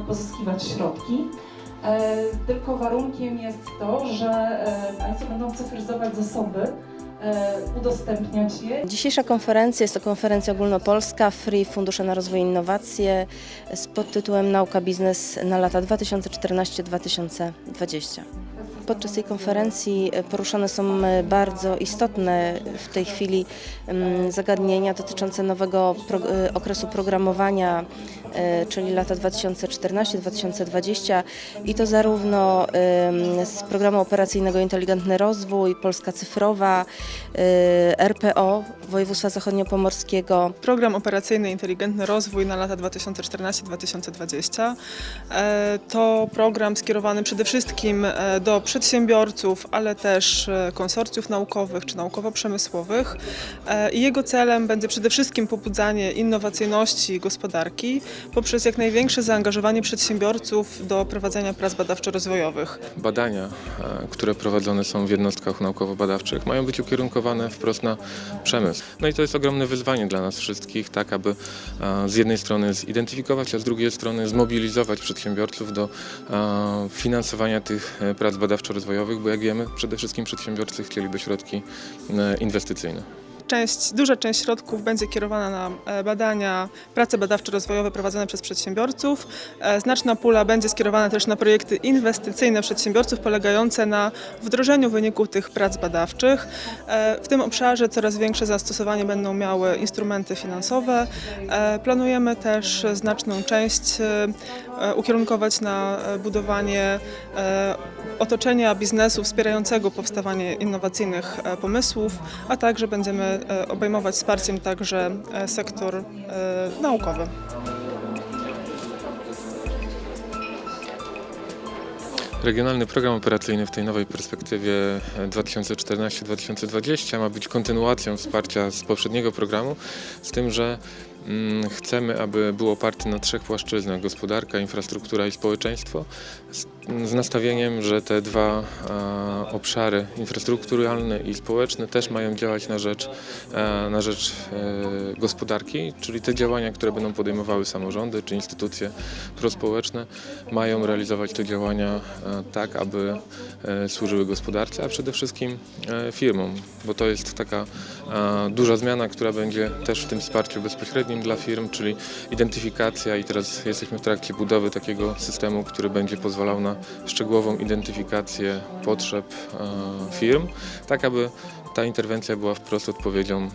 pozyskiwać środki. E, Tylko warunkiem jest to, że e, Państwo będą cyfryzować zasoby, e, udostępniać je Dzisiejsza konferencja jest to konferencja ogólnopolska Free Fundusze na Rozwój i Innowacje z podtytułem Nauka Biznes na lata 2014-2020. Podczas tej konferencji poruszane są bardzo istotne w tej chwili mm, zagadnienia dotyczące nowego okresu programowania, czyli lata 2014-2020 i to zarówno z programu operacyjnego Inteligentny Rozwój, Polska Cyfrowa, e, RPO województwa zachodniopomorskiego, Program operacyjny Inteligentny Rozwój na lata 2014-2020 e, to program skierowany przede wszystkim e, do przedsiębiorców, ale też e, konsorcjów naukowych czy naukowo-przemysłowych. E, I jego celem będzie przede wszystkim pobudzanie innowacyjności gospodarki poprzez jak największe zaangażowanie przedsiębiorców do prowadzenia prac badawczo-rozwojowych. Badania, e, które prowadzone są w jednostkach naukowo-badawczych, mają być ukierunkowane wprost na przemysł. No i to jest ogromne wyzwanie dla nas wszystkich, tak aby e, z jednej strony zidentyfikować, a z drugiej strony zmobilizować przedsiębiorców do e, finansowania tych prac badawczo-rozwojowych, bo jak wiemy, przede wszystkim przedsiębiorcy chcieliby środki inwestycyjne. Część, duża część środków będzie kierowana na e, badania, prace badawczo-rozwojowe prowadzone przez przedsiębiorców. E, Znaczna pula będzie skierowana też na projekty inwestycyjne przedsiębiorców polegające na wdrożeniu wyników tych prac badawczych. E, W tym obszarze coraz większe zastosowanie będą miały instrumenty finansowe. Planujemy też znaczną część ukierunkować na budowanie otoczenia biznesu wspierającego powstawanie innowacyjnych e, pomysłów, a także będziemy e, obejmować wsparciem także e, sektor naukowy. Regionalny program operacyjny w tej nowej perspektywie e, 2014-2020 ma być kontynuacją wsparcia z poprzedniego programu, z tym, że chcemy, aby był oparty na trzech płaszczyznach gospodarka, infrastruktura i społeczeństwo, z, nastawieniem, że te dwa obszary infrastrukturalny i społeczny też mają działać na rzecz, e, na rzecz e, gospodarki, czyli te działania, które będą podejmowały samorządy czy instytucje prospołeczne, mają realizować te działania e, tak, aby służyły gospodarce, a przede wszystkim firmom, bo to jest taka duża zmiana, która będzie też w tym wsparciu bezpośrednim dla firm, czyli identyfikacja i teraz jesteśmy w trakcie budowy takiego systemu, który będzie pozwalał na szczegółową identyfikację potrzeb e, firm, tak aby ta interwencja była wprost odpowiedzią e,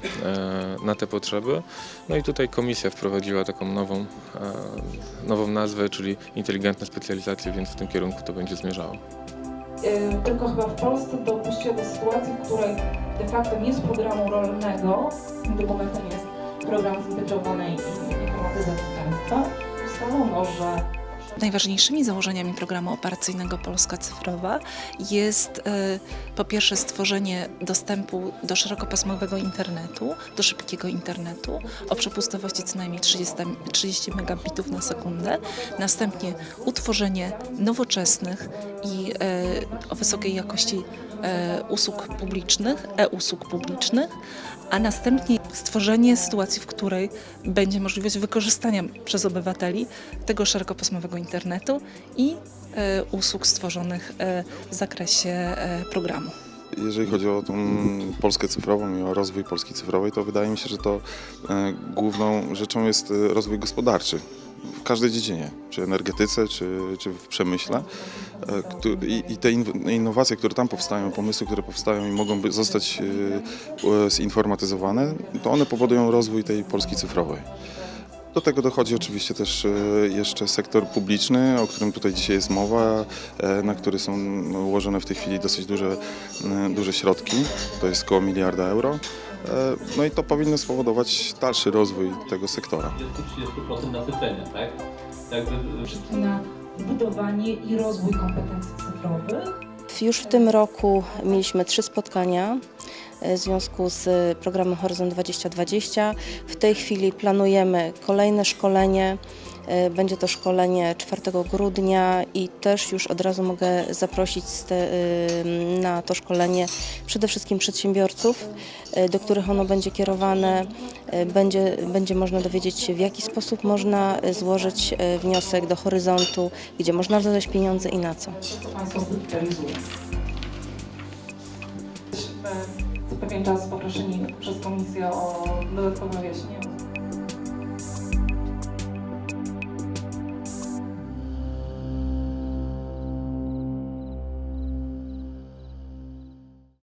na te potrzeby. No i tutaj komisja wprowadziła taką nową, e, nową nazwę, czyli inteligentne specjalizacje, więc w tym kierunku to będzie zmierzało. Tylko chyba w Polsce dopuściła do sytuacji, w której de facto nie z programu rolnego, dokumentem jest program zintegrowanej informatyzacji państwa, ustalono, że Najważniejszymi założeniami programu operacyjnego Polska Cyfrowa jest e, po pierwsze stworzenie dostępu do szerokopasmowego internetu, do szybkiego internetu o przepustowości co najmniej 30, 30 megabitów na sekundę, następnie utworzenie nowoczesnych i e, o wysokiej jakości e, usług publicznych, e-usług publicznych, a następnie stworzenie sytuacji, w której będzie możliwość wykorzystania przez obywateli tego szerokopasmowego internetu i e, usług stworzonych w zakresie programu. Jeżeli chodzi o tą Polskę cyfrową i o rozwój Polski cyfrowej, to wydaje mi się, że to główną rzeczą jest rozwój gospodarczy każdej dziedzinie, czy energetyce, czy, czy w przemyśle. E, I, te innowacje, które tam powstają, pomysły, które powstają i mogą zostać e, zinformatyzowane, to one powodują rozwój tej Polski cyfrowej. Do tego dochodzi oczywiście też e, jeszcze sektor publiczny, o którym tutaj dzisiaj jest mowa, na który są ułożone w tej chwili dosyć duże, duże środki, to jest około miliarda euro. E, No i to powinno spowodować dalszy rozwój tego sektora. 30% nasycenia, tak? Także y, na budowanie i rozwój kompetencji cyfrowych. Już w tym roku mieliśmy trzy spotkania e, w związku z programem Horyzont 2020. W tej chwili planujemy kolejne szkolenie Będzie to szkolenie 4 grudnia i też już od razu mogę zaprosić y, na to szkolenie przede wszystkim przedsiębiorców, e, do których ono będzie kierowane. E, Będzie, będzie można dowiedzieć się, w jaki sposób można e, złożyć e, wniosek do horyzontu, gdzie można dodać pieniądze i na co. Co pewien czas poproszeni przez Komisję o dodatkowe wyjaśnienia